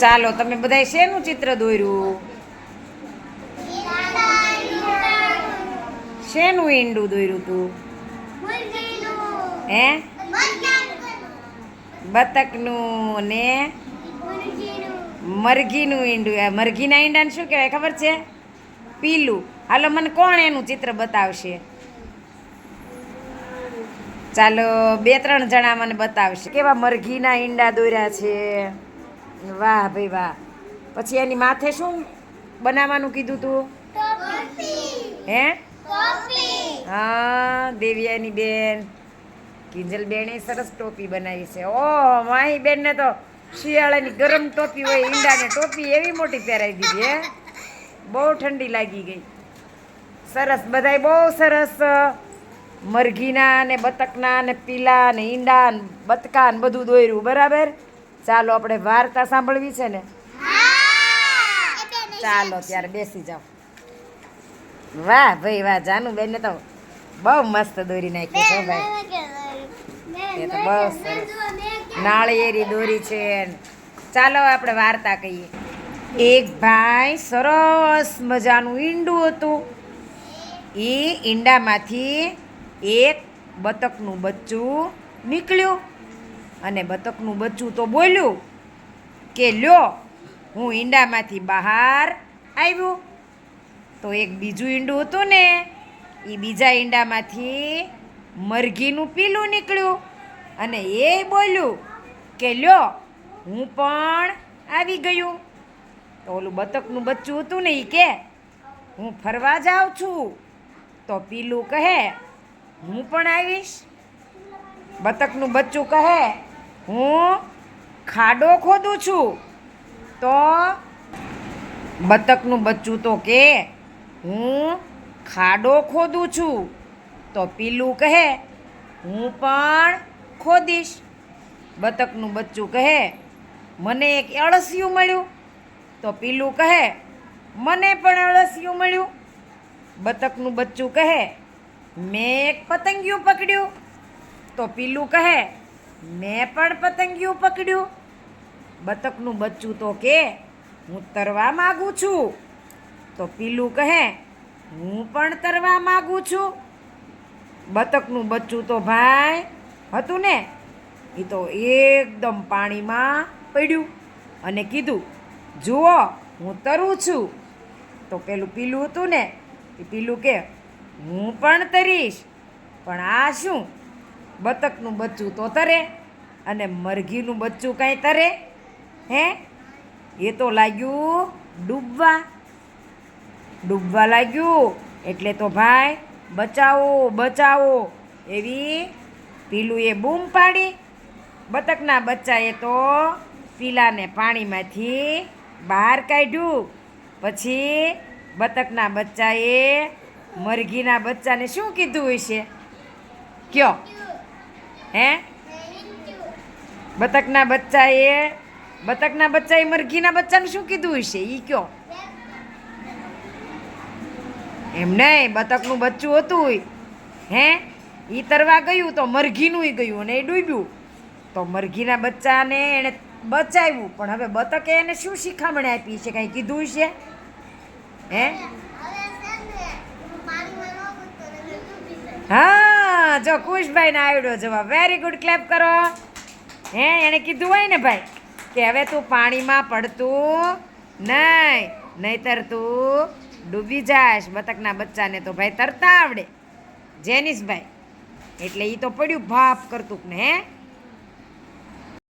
ચાલો, તમે બધાય શેનું ચિત્ર દોર્યું? શેનું ઈંડું દોર્યું તું? હે? બતકનું ને? મરઘીનું ઈંડું. મરઘીના ઈંડાને શું કહેવાય ખબર છે? પીલું. હાલો, મને કોણ એનું ચિત્ર બતાવશે? ચાલો, બે ત્રણ જણા મને બતાવશે. કેવા મરઘીના ઈંડા દોર્યા છે? વાહ ભાઈ વાહ. પછી એની માથે શું બનાવવાનું કીધું તું? હે? હા, દેવિયાની બેન. કિંજલ બેને સરસ ટોપી બનાવી છે. ઓહ માહી બેન ને તો શિયાળાની ગરમ ટોપી હોય, ઈંડાને ટોપી એવી મોટી પહેરાવી દીધી, હે? બહુ ઠંડી લાગી ગઈ. સરસ, બધાય બહુ સરસ. મરઘીના ને બતકના ને પીલા ને ઈંડા ને બતકા ને બધું દોર્યું બરાબર? ચાલો આપણે વાર્તા સાંભળવી છે ને? ચાલો ત્યારે બેસી જાઓ. વાહ ભાઈ વાહ જાનુ બેન તો બહુ મસ્ત દોરી નાખી છે ભાઈ. એ તો બહુ સરસ. નાળિયેરી દોરી? છે. ચાલો આપણે વાર્તા કહીએ. એક ભાઈ સરસ મજાનું ઈંડું હતું. એ ઈંડામાંથી એક બતકનું બચ્ચું નીકળ્યું. અને બતકનું બચ્ચું તો બોલ્યું કે લ્યો, હું ઈંડામાંથી બહાર આવ્યું. તો એક બીજું ઈંડું હતું ને એ બીજા ઈંડામાંથી મરઘીનું પીલું નીકળ્યું. અને એ બોલ્યું કે લ્યો, હું પણ આવી ગયું. તો ઓલું બતકનું બચ્ચું હતું ને એ કે, હું ફરવા જાઉં છું. તો પીલું કહે, હું પણ આવીશ. બતકનું બચ્ચું કહે, હું ખાડો ખોદું છું. તો બતકનું બચ્ચું તો કે, હું ખાડો ખોદું છું. તો પીલું કહે, હું પણ ખોદીશ. બતકનું બચ્ચું કહે, મને એક અળસિયું મળ્યું. તો પીલું કહે, મને પણ અળસિયું મળ્યું. બતકનું બચ્ચું કહે, મેં એક પતંગિયું પકડ્યું. તો પીલું કહે, મેં પણ પતંગિયું પકડ્યું. બતકનું બચ્ચું તો કે, હું તરવા માગું છું. તો પીલું કહે, હું પણ તરવા માગું છું. બતકનું બચ્ચું તો ભાઈ હતું ને એ તો એકદમ પાણીમાં પડ્યું અને કીધું, જુઓ, હું તરું છું. તો પેલું પીલું હતું ને એ પીલું કે, હું પણ તરીશ, પણ આ શું? બતકનું બચ્ચું તો તરે અને મરઘીનું બચ્ચું કાંઈ તરે? હે? એ તો લાગ્યું ડૂબવા. ડૂબવા લાગ્યું. એટલે તો ભાઈ બચાવો બચાવો. એવી પીલું એ બૂમ પાડી. બતકના બચ્ચાએ તો પીલાને પાણીમાંથી બહાર કાઢ્યું. પછી બતકના બચ્ચાએ મરઘીના બચ્ચાને શું કીધું હશે? કયો? હે? બતકના બચ્ચાએ બતકના બચ્ચાએ મરઘીના બચ્ચાને શું કીધું હશે? એ કયો? એમ નહીં બતકનું બચ્ચું હતું હે? એ તરવા ગયું તો મરઘીનું ગયું અને એ ડૂબ્યું. તો મરઘીના બચ્ચાને એણે બચાવ્યું. પણ હવે બતકે એને શું શિખામણ આપી છે? કાંઈ કીધું છે હે હા જો કુશભાઈને આવડ્યો જવાબ વેરી ગુડ ક્લેપ કરો. હે, એણે કીધું હોય ને ભાઈ, કે હવે તું પાણીમાં પડતું નહીં, નહીતર તું ડૂબી જાશ. બતકના બચ્ચાને તો ભાઈ તરતા આવડે. જેનિસભાઈ એટલે એ તો પડ્યું ભાપ કરતું ને, હે?